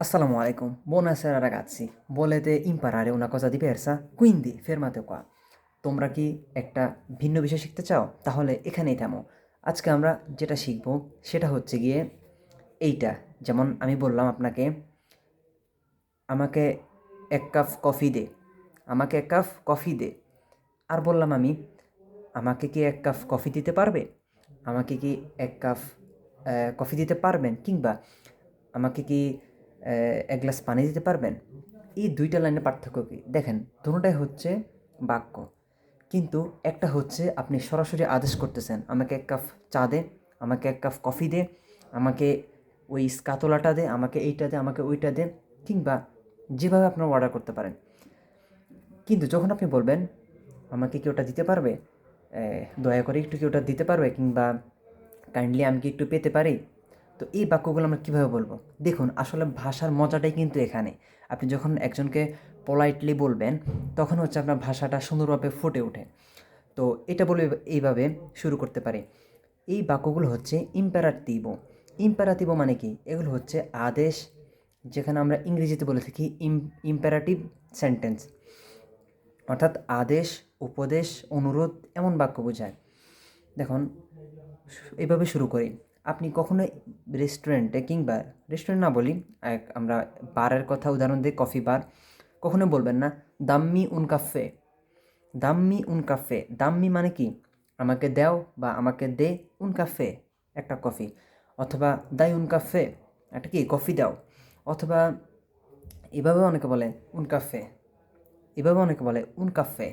Assalamu alaikum, buonasera ragazzi. Volete imparare una cosa diversa? Quindi fermate qua. তোমরা কি একটা ভিন্ন বিষয় শিখতে চাও তাহলে এখানেই থামো আজকে আমরা যেটা শিখব সেটা হচ্ছে গিয়ে এইটা। যেমন আমি বললাম আপনাকে আমাকে এক কাপ কফি দে আমাকে এক কাপ কফি দে আর বললাম আমি আমাকে কি এক কাপ কফি দিতে পারবে আমাকে কি এক কাপ কফি দিতে পারবেন কিংবা আমাকে কি এক গ্লাস পানি দিতে পারবেন? এই দুইটা লাইনের পার্থক্য কি? দেখেন, দুটোটাই হচ্ছে বাক্য। কিন্তু একটা হচ্ছে আপনি সরাসরি আদেশ করতেছেন, আমাকে এক কাপ চা দে, আমাকে এক কাপ কফি দে, আমাকে ওই স্কাতলাটা দে, আমাকে এইটা দে, আমাকে ওইটা দে, কিংবা যেভাবে আপনারা অর্ডার করতে পারেন। কিন্তু যখন আপনি বলবেন, আমাকে কি ওটা দিতে পারবে? দয়া করে একটু কি ওটা দিতে পারবে? কিংবা কাইন্ডলি আমি কি একটু পেতে পারি? তো এই বাক্যগুলো আমরা কীভাবে বলব? দেখুন, আসলে ভাষার মজাটাই কিন্তু এখানে। আপনি যখন একজনকে পোলাইটলি বলবেন, তখন হচ্ছে আপনার ভাষাটা সুন্দরভাবে ফুটে ওঠে। তো এটা বলে এইভাবে শুরু করতে পারি। এই বাক্যগুলো হচ্ছে ইম্পারাতিভো ইম্পারাতিভো মানে কি? এগুলো হচ্ছে আদেশ, যেখানে আমরা ইংরেজিতে বলে থাকি ইম ইম্পারাটিভ সেন্টেন্স অর্থাৎ আদেশ, উপদেশ, অনুরোধ, এমন বাক্য বোঝায়। দেখুন এভাবে শুরু করি। আপনি কখনো রেস্টুরেন্টে কিংবা রেস্টুরেন্ট না বলি, এক আমরা বারের কথা উদাহরণ দিই কফি বার কখনো বলবেন না, দাম্মি উন কাফে। দাম্মি উন কাফে, দাম্মি মানে কি? আমাকে দাও বা আমাকে দে উন কাফে, একটা কফি অথবা দাই উন কাফে, একটা কি? কফি দাও। অথবা এভাবে অনেকে বলে, উন কাফে। এভাবে অনেকে বলে, উন কাফে।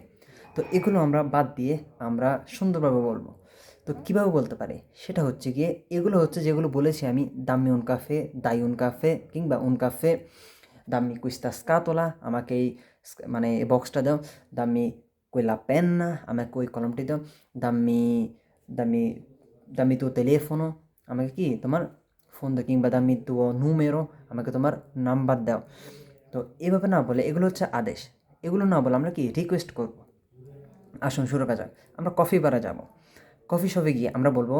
তো এগুলো আমরা বাদ দিয়ে আমরা সুন্দরভাবে বলব। তো কীভাবে বলতে পারে? সেটা হচ্ছে গিয়ে এগুলো হচ্ছে যেগুলো বলেছি আমি, দাম্মি উন কাফে দাই উন কাফে কিংবা উন কাফে, দাম্মি কুইস্তা স্কাতোলা, আমাকে এই মানে বক্সটা দাও। দাম্মি quella না আমাকে ওই কলমটি দাও। দাম্মি দাম্মি দাম্মি তো টেলিফোনো আমাকে কি তোমার ফোন দাও কিংবা দাম্মি তো নুমেরো আমাকে তোমার নাম্বার দাও। তো এভাবে না বলে এগুলো হচ্ছে আদেশ। এগুলো না বলে আমরা কি রিকোয়েস্ট করব? আসুন শুরু করা যাক। আমরা কফি বারে যাব। কফি শপে গিয়ে আমরা বলব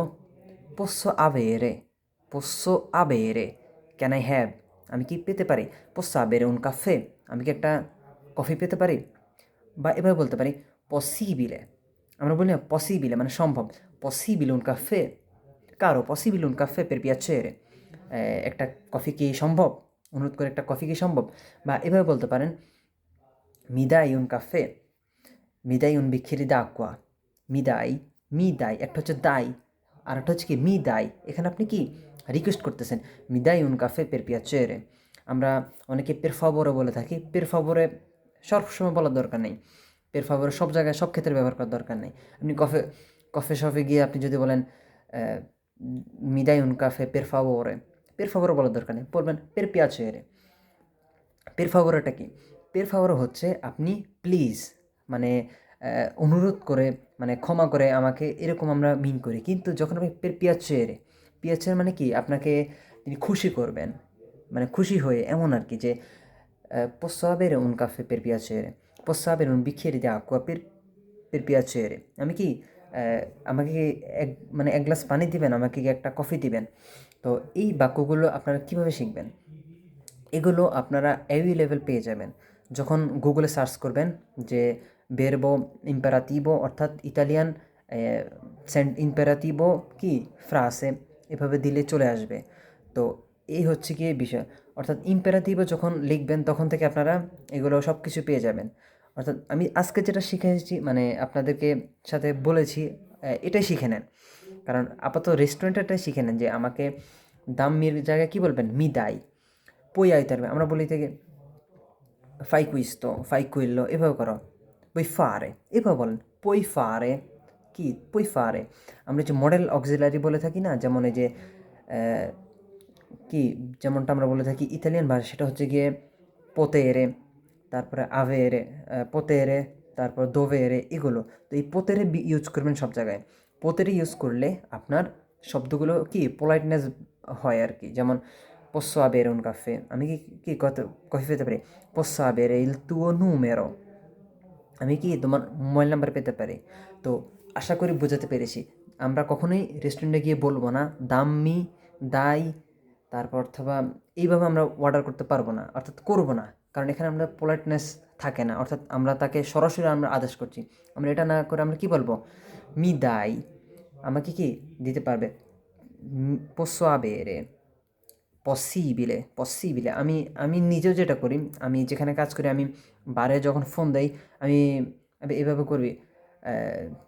পোস্সো আবেরে পোস্সো আবেরে ক্যান আই হ্যাভ আমি কি পেতে পারি? পোস্সো আবেরে উন কাফে আমি কি একটা কফি পেতে পারি? বা এভাবে বলতে পারি পসিবিলে আমরা বলি না পসিবিলে মানে সম্ভব। পসিবিল উন কাফে কারও পসিবিল উন কাফে পের পিয়াচেরে একটা কফি কি সম্ভব? অনুরোধ করে একটা কফি কি সম্ভব? বা এভাবে বলতে পারেন মিদাই উন কাফে মিদাই উন বিক্ষিরি দা আকুয়া মিদাই মি দায় একটা হচ্ছে দাই, আর একটা হচ্ছে কি মি দায় এখানে আপনি কি রিকোয়েস্ট করতেছেন? মিদাই উন কাফে পের পিয়াচেরে। আমরা অনেকে পের ফাবরে বলে থাকি। পের ফাবরে সবসময় বলার দরকার নেই। পের ফাবরে সব জায়গায় সব ক্ষেত্রে ব্যবহার করার দরকার নেই। আপনি কফে কফে শপে গিয়ে আপনি যদি বলেন মিদাই উন কাফে পের ফাবরে পের ফাবরে বলার দরকার নেই। বলবেন পের পিয়াচেরে। পের ফাভোরটা কি? পের ফাভোর হচ্ছে আপনি প্লিজ মানে অনুরোধ করে মানে ক্ষমা করে আমাকে এরকম আমরা মিন করি। কিন্তু যখন আপনি পের পিয়াচের পিয়াচের মানে কি? আপনাকে তিনি খুশি করবেন। মানে খুশি হয়ে এমন আর কি যে posso উন কাফে piacere posso avere un bicchiere di acqua per per piacere আমি কি আমাকে এক মানে এক গ্লাস পানি দিবেন? আমাকে কি একটা কফি দিবেন? তো এই বাক্যগুলো আপনারা কীভাবে শিখবেন? এগুলো আপনারা এভি লেভেল পেয়ে যাবেন। যখন গুগলে সার্চ করবেন যে বেরবো ইম্পারাতিভো অর্থাৎ ইতালিয়ান সেন্ট ইম্পারাতিভো কি? ফ্রাসে এভাবে দিলে চলে আসবে। তো এই হচ্ছে কি বিষয়? অর্থাৎ ইম্পারাতিভো যখন লিখবেন, তখন থেকে আপনারা এগুলো সব কিছু পেয়ে যাবেন। অর্থাৎ আমি আজকে যেটা শিখেছি মানে আপনাদেরকে সাথে বলেছি এটাই শিখে নেন। কারণ আপাতত রেস্টুরেন্টেরটাই শিখে নেন যে আমাকে দাম্মির জায়গায় কী বলবেন? মিদাই। পই আইতারবে আমরা বলি থেকে ফাই কুইস্তো ফাই কুইল্লো এভাবে করো। পই ফারে এভাবে বলেন পই ফারে কি পই ফারে আমরা যে মডেল অক্সিলারি বলে থাকি না, যেমন এই যে কি, যেমনটা আমরা বলে থাকি ইতালিয়ান ভাষা, সেটা হচ্ছে গিয়ে পোতেরে তারপরে আভেরে পোতেরে তারপর দোভেরে এগুলো। তো এই পোতেরে ইউজ করবেন সব জায়গায়। পোতেরে ইউজ করলে আপনার শব্দগুলো কি পোলাইটনেস হয় আর কি। যেমন, posso avere un কি কত, কফি পেতে পারি? Posso avere il tuo numero আমি কি তোমার মোবাইল নাম্বার পেতে পারি? তো আশা করি বোঝাতে পেরেছি। আমরা কখনোই রেস্টুরেন্টে গিয়ে বলব না, দাম্মি, দাই, তারপর অথবা এইভাবে আমরা অর্ডার করতে পারব না, অর্থাৎ করব না। কারণ এখানে আমরা পোলাইটনেস থাকে না, অর্থাৎ আমরা তাকে সরাসরি আমরা আদেশ করছি। আমরা এটা না করে আমরা কি বলব? মি দাই, আমাকে কি দিতে পারবে? পোসো আবেরে। পসিবিলে পসিবিলে আমি আমি নিজেও যেটা করি আমি যেখানে কাজ করি আমি বারে যখন ফোন দেই আমি এভাবে করবি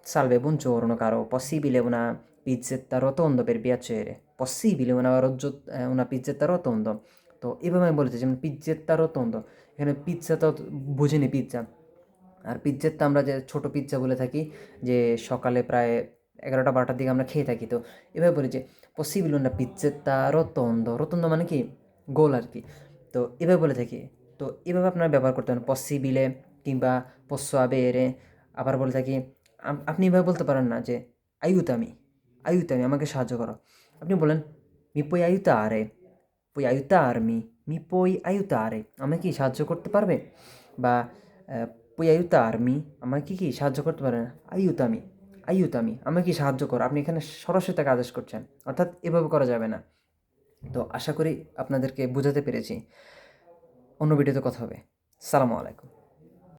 salve buongiorno caro possibile una pizzetta rotondo per piacere? Possibile una, rogio- eh, una pizzetta rotondo? তো এভাবে আমি বলেছি যেমন পিজ্জেত্তা রতন্দ এখানে পিৎজা তো বুঝিনি পিৎজা আর পিৎজেত্তা আমরা যে ছোট পিৎজা বলে থাকি যে সকালে প্রায় এগারোটা বারোটার দিকে আমরা খেয়ে থাকি। তো এভাবে বলি যে পসিবল না পিজ্জেত্তা রতন্দ। রতন্দ মানে কি? গোল আর কি। তো এভাবে বলে থাকি। তো এভাবে আপনারা ব্যবহার করতে পারেন। পসিবিলে কিংবা পস্য আবেরে আবার বলে থাকি আপনি এভাবে বলতে পারেন না যে আয়ুতামি। আয়ুতামি, আমাকে সাহায্য করো। আপনি বলেন, মি পই আয়ুতারে। পুই আয়ুতারমি। মি পই আয়ুতারে। আমাকে কি সাহায্য করতে পারবে? বা পুই আয়ুতারমি, আমাকে কি সাহায্য করতে পারবে? আয়ুতামি। আয়ুতামি আমাকে সাহায্য করো? আপনি এখানে সরাসরি তাকে আদেশ করছেন। অর্থাৎ এভাবে করা যাবে না। তো আশা করি আপনাদেরকে বোঝাতে পেরেছি। অন্য ভিডিওতে কথা হবে। সালামু আলাইকুম।